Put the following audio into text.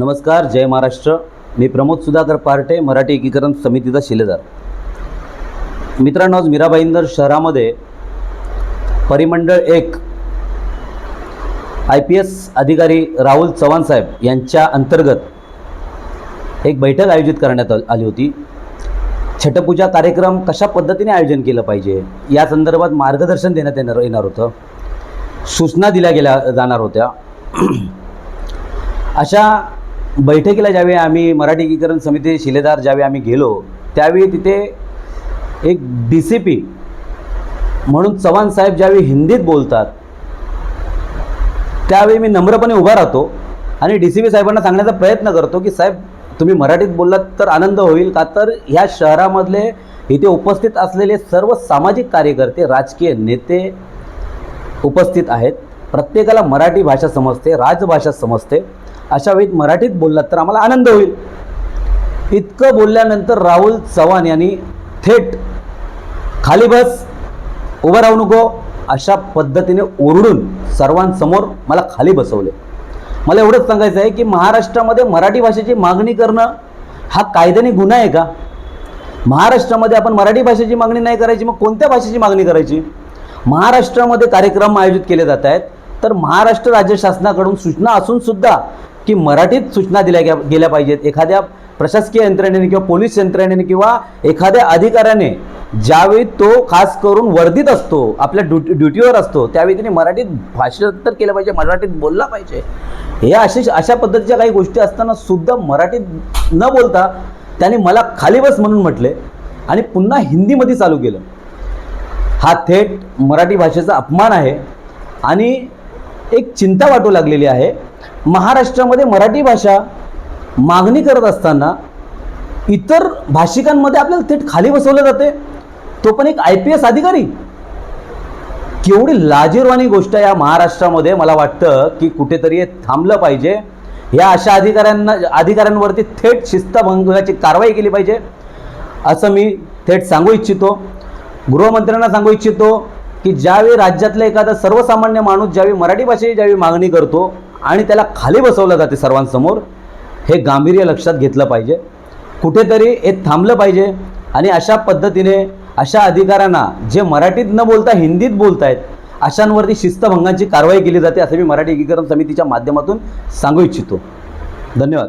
नमस्कार जय महाराष्ट्र. मी प्रमोद सुधाकर पार्टे मराठी एकीकरण समितीचा शिलेदार. मित्रांनो आज मीराबाईंदर शहरामध्ये परिमंडळ एक आय पी एस अधिकारी राहुल चव्हाण साहेब यांच्या अंतर्गत एक बैठक आयोजित करण्यात आ- आली होती. छटपूजा कार्यक्रम कशा पद्धतीने आयोजन केलं पाहिजे? या संदर्भात मार्गदर्शन देण्यात येणार येणार होतं. सूचना दिल्या गेल्या जाणार होत्या. अशा बैठकीला ज्यावेळी आम्ही मराठी एकीकरण समिती शिलेदार ज्यावेळी आम्ही गेलो त्यावेळी तिथे एक डी सी पी म्हणून चव्हाण साहेब ज्यावेळी हिंदीत बोलतात त्यावेळी मी नम्रपणे उभा राहतो आणि डी सी पी साहेबांना सांगण्याचा प्रयत्न करतो की साहेब तुम्ही मराठीत बोललात तर आनंद होईल का? तर ह्या शहरामधले इथे उपस्थित असलेले सर्व सामाजिक कार्यकर्ते राजकीय नेते उपस्थित आहेत. प्रत्येकाला मराठी भाषा समजते राजभाषा समजते. अशा वेळी मराठीत बोललात तर आम्हाला आनंद होईल. इतकं बोलल्यानंतर राहुल चव्हाण यांनी थेट खाली बस उभं राहू नको अशा पद्धतीने ओरडून सर्वांसमोर मला खाली बसवले. मला एवढंच सांगायचं आहे की महाराष्ट्रामध्ये मराठी भाषेची मागणी करणं हा कायद्याने गुन्हा आहे का? महाराष्ट्रामध्ये आपण मराठी भाषेची मागणी नाही करायची मग कोणत्या भाषेची मागणी करायची? महाराष्ट्रामध्ये कार्यक्रम आयोजित केले जात आहेत तर महाराष्ट्र राज्य शासनाकडून सूचना असून सुद्धा की मराठीत सूचना दिल्या गे- गेल्या पाहिजेत. एखाद्या प्रशासकीय यंत्रणेने किंवा पोलीस यंत्रणेने किंवा एखाद्या अधिकाऱ्याने ज्यावेळी तो खास करून वर्दीत असतो आपल्या ड्युटी ड्युटीवर असतो त्यावेळी त्याने मराठीत भाषांतर केलं पाहिजे मराठीत बोलला पाहिजे. हे असे अशा पद्धतीच्या काही गोष्टी असताना सुद्धा मराठीत न बोलता त्याने मला खाली बस म्हणून म्हटले आणि पुन्हा हिंदीमध्ये चालू केलं. हा थेट मराठी भाषेचा अपमान आहे आणि एक चिंता वाटू लागलेली आहे. महाराष्ट्रामध्ये मराठी भाषा मागणी करत असताना इतर भाषिकांमध्ये आपल्याला थेट खाली बसवलं जाते. तो पण एक आय पी एस अधिकारी. केवढी लाजीरवाणी गोष्ट आहे या महाराष्ट्रामध्ये. मला वाटतं की कुठेतरी हे थांबलं पाहिजे. या अशा अधिकाऱ्यांना अधिकाऱ्यांवरती थेट शिस्तभंगाची कारवाई केली पाहिजे. असं मी थेट सांगू इच्छितो. गृहमंत्र्यांना सांगू इच्छितो की ज्यावेळी राज्यातला एखादा सर्वसामान्य माणूस ज्यावेळी मराठी भाषेची ज्यावेळी मागणी करतो आणि त्याला खाली बसवलं जाते सर्वांसमोर. हे गांभीर्य लक्षात घेतलं पाहिजे. कुठेतरी हे थांबलं पाहिजे. आणि अशा पद्धतीने अशा अधिकाऱ्यांना जे मराठीत न बोलता हिंदीत बोलत आहेत अशांवरती शिस्तभंगाची कारवाई केली जाते असं मी मराठी एकीकरण समितीच्या माध्यमातून सांगू इच्छितो. धन्यवाद.